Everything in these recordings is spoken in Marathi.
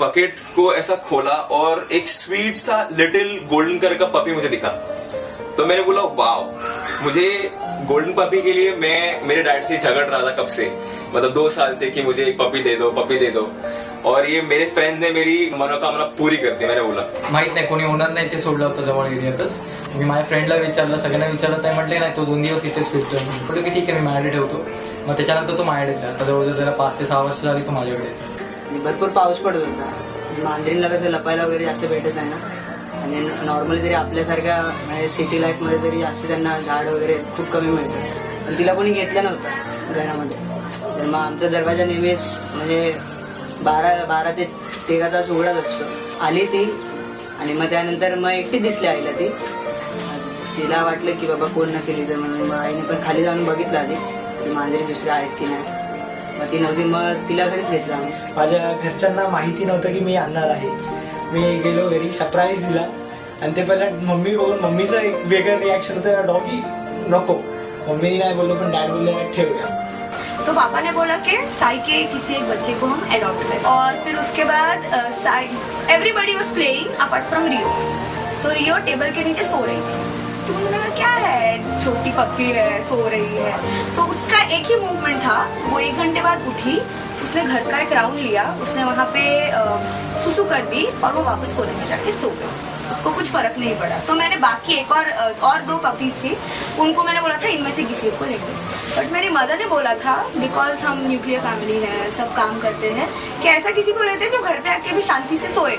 बकेट को ऐसा खोला और एक स्वीट सा लिटिल गोल्डन कलर का पपी मुझे दिखा। तो मैंने बोला, वाओ, मुझे गोल्डन पपी के लिए मैं, मेरे डैड से झगड़ रहा था कब से? मतलब दो साल से कि मुझे एक पपी दे दो पपी दे दो। और ये मेरे फ्रेंड्स ने मेरी मनोकामना पूरी कर दी मैंने बोला। माहीत नाही कोणी होणार नाही ते सोडलं होतं जवळ एरियातच मी माझ्या फ्रेंडला विचारलं सगळ्यांना विचारलं ते म्हटले नाही तो दोन दिवस इथेच फिरतोय म्हटलं की ठीक आहे मी माझ्याकडे ठेवतो. मग त्याच्यानंतर तो माझ्याकडेच आहे. आता जवळजवळ त्याला पाच ते सहा वर्ष झाली तो माझ्याकडेच आहे. भरपूर पाऊस पडत होता. मांजरींना कसं लपायला वगैरे जास्त भेटत नाही ना? आणि नॉर्मली तरी आपल्यासारख्या सिटी लाईफमध्ये तरी जास्त त्यांना झाड वगैरे खूप कमी मिळतं पण तिला कोणी घेतलं नव्हतं घरामध्ये. तर मग आमचा दरवाजा नेहमीच म्हणजे बारा बारा ते तेरा तास उघडत असतो. आली ती आणि मग त्यानंतर मग एकटी दिसली आईला ती. तिला वाटलं की बाबा कोण नसेल इथं म्हणून मग आईने पण खाली जाऊन बघितलं आधी की मांजरी दुसऱ्या आहेत की नाही. मग ती नव्हती मग तिला घरीच घेतलं आम्ही माझ्या घरच्यांना माहिती नव्हतं की मी आणणार आहे. मी गेलो घरी सरप्राईज दिला. आणि ते पहिला मम्मी बघून मम्मीचं एक वेगळं रिॲक्शन होतं डॉगी नको. मम्मीने नाही बोललो पण डॅड बोलले ठेवूया तो पापा ने बोला कि साई के किसी एक बच्चे को हम अडॉप्ट करें। और फिर उसके बाद Sai everybody was playing apart from Rio तो रियो टेबल के नीचे सो रही थी। तो मुझे लगा क्या है? छोटी पप्पी है सो रही है। सो so, उसका एक ही मूवमेंट था। वो एक घंटे बाद उठी। उसने घर का एक राउंड लिया। उसने वहाँ पे सुसु कर दी और वो वापस कोने में जाके सो गई। उसको कुछ फ़र्क नहीं पड़ा। तो मैंने बाकी एक और और दो पपीज थी, उनको मैंने बोला था, इनमें से किसी को लेंगे बट मेरी मदर ने बोला था बिकॉज़ हम न्यूक्लियर फैमिली है, सब काम करते हैं, कि ऐसा किसी को लेते जो घर पे आके भी शांति से सोए।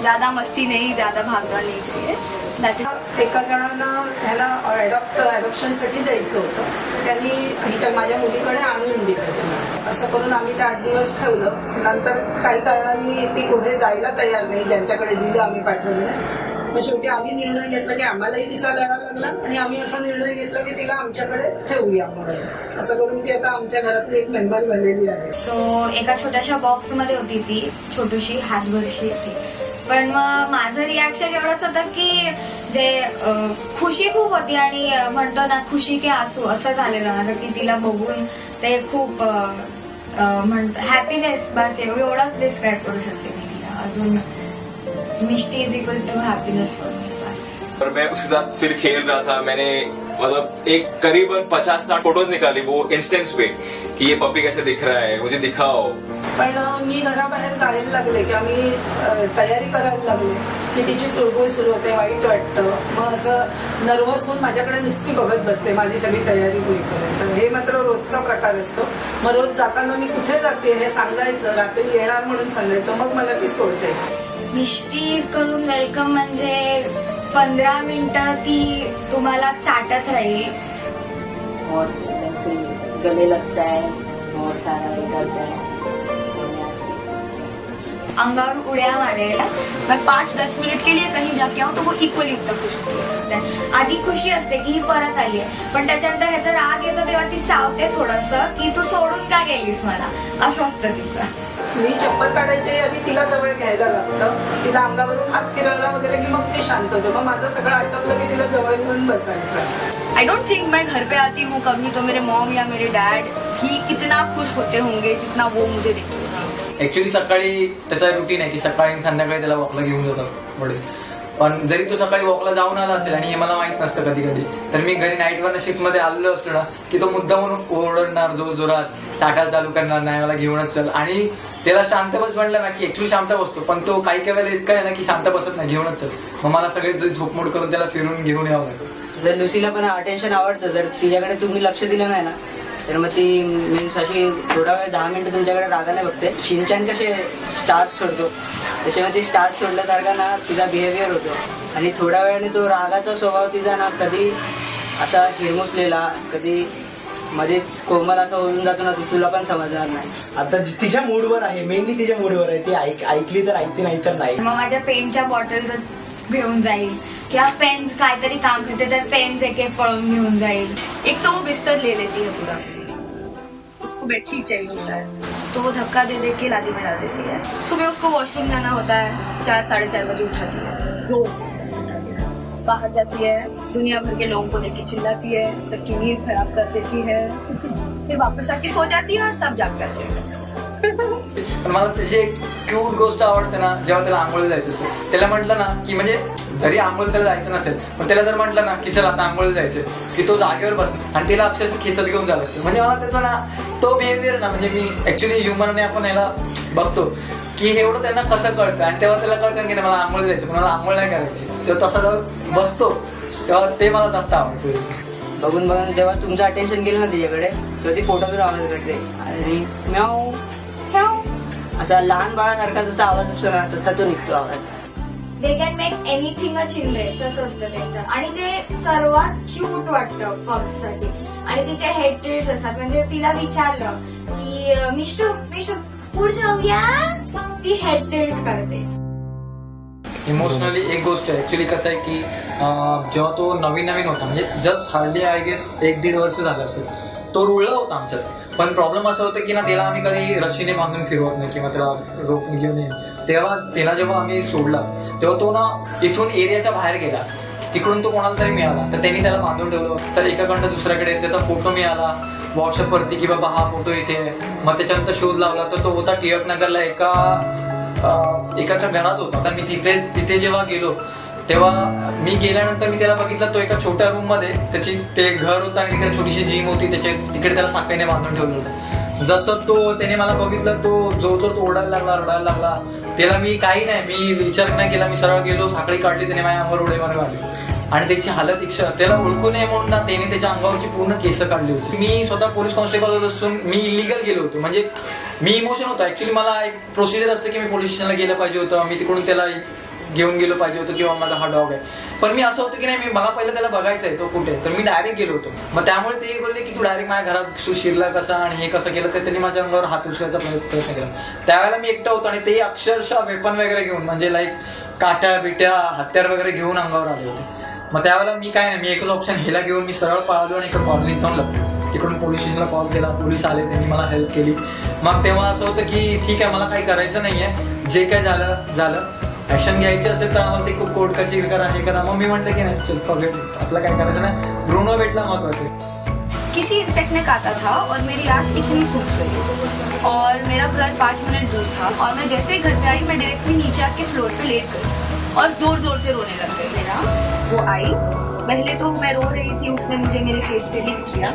ज़्यादा मस्ती नहीं, ज़्यादा भागदौड़ नहीं चाहिए। एका जणांना ह्याला अडॉप्ट अडॉप्शनसाठी द्यायचं होतं. त्यांनी हिच्या माझ्या मुलीकडे आणून दिलं असं करून आम्ही ते आठ दिवस ठेवलं. नंतर काही कारणांनी ती कुठे जायला तयार नाही ज्यांच्याकडे दिलं आम्ही पाठवलं. मग शेवटी आम्ही निर्णय घेतला की आम्हालाही तिचा लढा लागला आणि आम्ही असा निर्णय घेतला की तिला आमच्याकडे ठेवूया म्हणून. असं करून ती आता आमच्या घरातली एक मेंबर झालेली आहे. सो एका छोट्याशा बॉक्समध्ये होती ती छोटीशी हातभरशी ती पण मग माझं रिॲक्शन एवढंच होतं की जे खुशी खूप होती आणि म्हणतो ना खुशी की असू असं झालेलं माझं की तिला बघून ते खूप म्हणतो हॅपीनेस बस एव- एवढंच डिस्क्राईब करू शकते मी तिला. अजून Mishti is equal to happiness for me बस. और मैं उसके साथ फिर खेल रहा था मैंने मतलब एक करीबन पचास साठ फोटोज निकाली वो इंस्टेंस पे कि ये पपी कैसे दिख रहा है मुझे दिखाओ। पण मी घराबाहेर जायला लागले की आम्ही अ, तयारी करायला लागले की तिची चुळबुळ सुरू होते वाईट वाटतं. असं नर्वस होऊन माझ्याकडे नुसती बघत बसते माझी सगळी तयारी होईपर्यंत हे मात्र रोजचा प्रकार असतो. मग रोज जाताना मी कुठे जाते हे सांगायचं रात्री येणार म्हणून सांगायचं मग मला ती सोडते. मिष्टी करून वेलकम म्हणजे पंधरा मिनिटं ती तुम्हाला चाटत राहील. और गले लगता है और सारा करता है अंगावर उड्या मारायला. मैं पाँच दस मिनट के लिए कहीं जाके आऊँ तो वो इक्वली उतना खुश होती है आधी खुशी असते की ही परत आली आहे. पण त्याच्यानंतर ह्याचा राग येतो तेव्हा ती चावते थोडस की तू सोडून का गेलीस मला? असं असतं तिचं. मी चप्पल काढायची आधी तिला जवळ घ्यायला लागतं. तिला अंगावरून हात फिरवला वगैरे की मग ती शांत होते. मग माझं सगळं आटपलं की तिला जवळ घेऊन बसायचं. आई डोंट थिंक मैं घर पे आती हूँ कभी तो मेरे मॉम या मेरे डैड भी इतना खुश होते होंगे जितना वो मुझे देखते ऍक्च्युली सकाळी त्याचा रुटीन आहे की सकाळी आणि संध्याकाळी त्याला वॉकला घेऊन जातात वडील. पण जरी तो सकाळी वॉकला जाऊन आला असेल आणि हे मला माहीत नसतं कधी कधी तर मी घरी नाईट शिफ्टमध्ये आलेलो असलो ना की तो मुद्दा म्हणून ओरडणार जोर जोरात साठा चालू करणार नाही मला घेऊनच चल. आणि त्याला शांत बस म्हणलं ना की ऍक्च्युली शांत बसतो पण तो काही काही वेळेला इतका आहे ना की शांत बसत नाही घेऊनच चल. मग मला सगळे झोपमोड करून त्याला फिरून घेऊन यावं लागतं. जर लुसीला पण अटेन्शन आवडतं जर तिच्याकडे तुम्ही लक्ष दिलं नाही ना तर मग ती मीन्स अशी थोडा वेळ दहा मिनिटं तुमच्याकडे रागाने बघते. शिनचान कसे स्टार्स सोडतो. त्याच्यामुळे ती स्टार्स सोडल्यासारखा ना तिचा बिहेवियर होतो. आणि थोड्या वेळाने तो रागाचा स्वभाव तिचा ना कधी असा हिरमुसलेला कधी मध्येच कोमल असा होऊन जातो ना तो तुला पण समजणार नाही. आता जी- तिच्या मूडवर आहे मेनली तिच्या मूडवर आहे. ती ऐक ऐकली तर ऐकते नाही तर नाही. मग माझ्या पेनच्या बॉटल घेऊन जाईल. किंवा पेन काहीतरी काम करते तर पेन एक एक पळून घेऊन जाईल. एक तो बिस्तर ले लेती है पूरा बेडशीट चाहिए होता है। तो वो धक्का दे दे के लादी में डाल देती है। सुबह उसको वॉशरूम जाना होता है, चार, साढ़े चार बजे उठाती है। रोज बाहर जाती है, दुनिया भर के लोगों को देख के चिल्लाती है, सबकी नींद खराब कर देती है। फिर वापस आके सो जाती है और सब जाग जाते हैं। क्यूट गोष्ट आवडते ना जेव्हा त्याला आंघोळ जायचं असेल. त्याला म्हटलं ना की म्हणजे जरी आंघोळ त्याला जायचं नसेल पण त्याला जर म्हटलं ना की चला आता आंघोळ जायचं की तो जागेवर बसतो आणि तिला अक्षरशः खेचत घेऊन जायला लागतं. म्हणजे मला त्याचा ना तो बिहेवियर ना म्हणजे मी ऍक्च्युली ह्युमनने आपण याला बघतो की हे एवढं त्यांना कसं कळतं? आणि तेव्हा त्याला कळतं की नाही मला आंघोळ जायचं पण मला आंघोळ नाही करायची. तेव्हा तसा जेव्हा बसतो तेव्हा ते मला जास्त आवडतं. बघून बघून जेव्हा तुमचं अटेन्शन गेलं ना तिच्याकडे तेव्हा ती पोटातून आवाज करते आणि म्याऊ. असा लहान बाळासारखा जसा आवाज असतो ना तसा तो निघतो आवाज. They can make anything a children तसं असतं त्यांचं. आणि ते सर्वात क्यूट वाटतं पक्ससाठी आणि तिचे हेड ट्रेड्स असतात. म्हणजे तिला विचारलं की अं, मिष्टू मिष्टू पुढे जाऊया ती हेड ट्रेड करते. इमोशनली एक गोष्ट आहे. ऍक्च्युली कसं आहे की अं, जेव्हा तो नवीन नवीन होता म्हणजे जस्ट हार्डली आय गेस एक दीड वर्ष झालं असेल तो रुळला होता आमच्यात. पण प्रॉब्लेम असं होतं की ना त्याला आम्ही कधी रशीने बांधून फिरवत नाही किंवा त्याला रोप घेऊन येईल तेव्हा त्याला जेव्हा आम्ही सोडला तेव्हा तो ना इथून एरियाच्या बाहेर गेला. तिकडून तो कोणाला तरी मिळाला. तर त्यांनी त्याला बांधून ठेवलं. तर एकाकडनं दुसऱ्याकडे त्याचा फोटो मिळाला. व्हॉट्सअपवरती की बाबा हा फोटो इथे मग त्याच्यानंतर शोध लावला. तर तो होता टिळकनगरला एका एकाच्या घरात होता. तर मी तिथे तिथे जेव्हा गेलो तेव्हा मी गेल्यानंतर मी त्याला बघितलं तो एका छोट्या रूममध्ये त्याची ते घर होतं आणि तिकडे छोटीशी जिम होती त्याच्या तिकडे त्याला साखळीने बांधून ठेवलं होतं. जसं तो त्याने मला बघितलं तो जोर जोर तो ओढायला लागला रडायला लागला. त्याला मी काही नाही मी विचार नाही केला मी सरळ गेलो साखळी काढली त्याने माझ्या अंगावर उडे मारे मारली आणि त्याची हालत इच्छा त्याला ओळखू नये म्हणून ना त्याने त्याच्या अंगावरची पूर्ण केस काढली होती. मी स्वतः पोलीस कॉन्स्टेबल असून मी इलिगल गेलो होतो. म्हणजे मी इमोशन होतो. ऍक्च्युली मला एक प्रोसिजर असते की मी पोलीस स्टेशनला गेलं पाहिजे होतं. मी तिकडून त्याला घेऊन गेलो पाहिजे होतं किंवा माझा हा डॉग आहे. पण मी असं होतं की नाही मी मला पहिलं त्याला बघायचं आहे तो कुठे आहे. तर मी डायरेक्ट गेलो होतो. मग त्यामुळे ते बोलले की तू डायरेक्ट माझ्या घरात सु- शिरला कसा आणि हे कसं केलं तर त्यांनी माझ्या अंगावर हात उचलायचा प्रयत्न प्रयत्न केला. त्यावेळेला मी एकटा होतो आणि ते अक्षरशः वेपन वगैरे घेऊन म्हणजे लाईक काट्या बिट्या हत्यार वगैरे घेऊन अंगावर आले होते. मग त्यावेळेला मी काय नाही मी एकच ऑप्शन हेला घेऊन मी सरळ पळालो आणि एका कॉलनीत जाऊन लागलो तिकडून पोलीस स्टेशनला कॉल केला पोलीस आले त्यांनी मला हेल्प केली. मग तेव्हा असं होतं की ठीक आहे मला काही करायचं नाहीये. जे काय झालं झालं. ऍक्शन घ्यायची असेल तर आम्हाला ते खूप कोर्ट कचेरी करा, हे करा. मग मी म्हटलं की नाही, चल फॉरगेट आपलं काय करायचं नाही. ब्रुनो भेटला महत्वाचं किसी इंसेक्ट ने काटा था और मेरी आँख इतनी सूख गई और मेरा घर पाँच मिनट दूर था। और मैं जैसे ही घर पे आई, मैं डायरेक्टली नीचे आके फ्लोर पे लेट गई। और ज़ोर ज़ोर से रोने लग गई। मेरा वो आई, पहले तो मैं रो रही थी, उसने मुझे मेरे फेस पे लिक किया।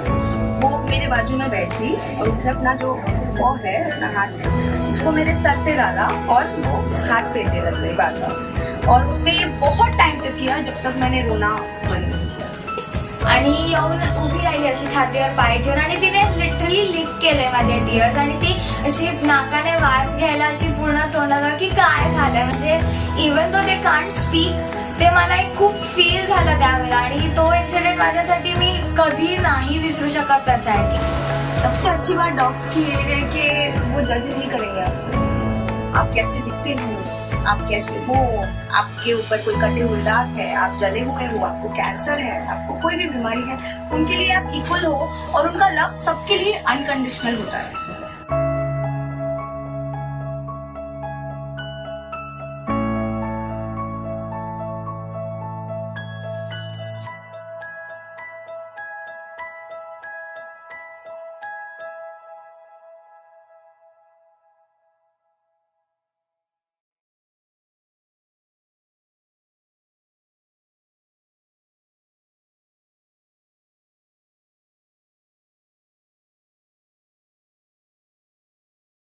वो मेरे बाजू में बैठी और उसने अपना जो वो है अपना हाथ है उसको मेरे सर पे डाला और वो हाथ फेरने लग गई बार बार। और उसने ये बहुत टाइम तक किया जब तक मैंने रोना बंद नहीं किया। आणि येऊन उभी राहिली अशी छातीवर पाय ठेवून आणि तिने लिटरली लिक केले माझे टिअर्स आणि ती अशी नाकाने वास घ्यायला अशी पूर्ण तोंडाला की काय झालंय? म्हणजे इवन तो दे कांट स्पीक ते मला एक खूप फील झालं त्यावेळेला आणि तो माझ्यासाठी मी कधी नाही विसरू शकत असं आहे की सबसे अच्छी बात डॉग्स की ये है कि वो जज नहीं करेंगे आपको आप कैसे दिखते हो? आप कैसे हो? आपके ऊपर कोई कटे हुए दाग है? आप जले हुए हो? आपको कैंसर है? आपको कोई भी बीमारी है? उनके लिए आप इक्वल हो और उनका लव सबके लिए अनकंडीशनल होता है।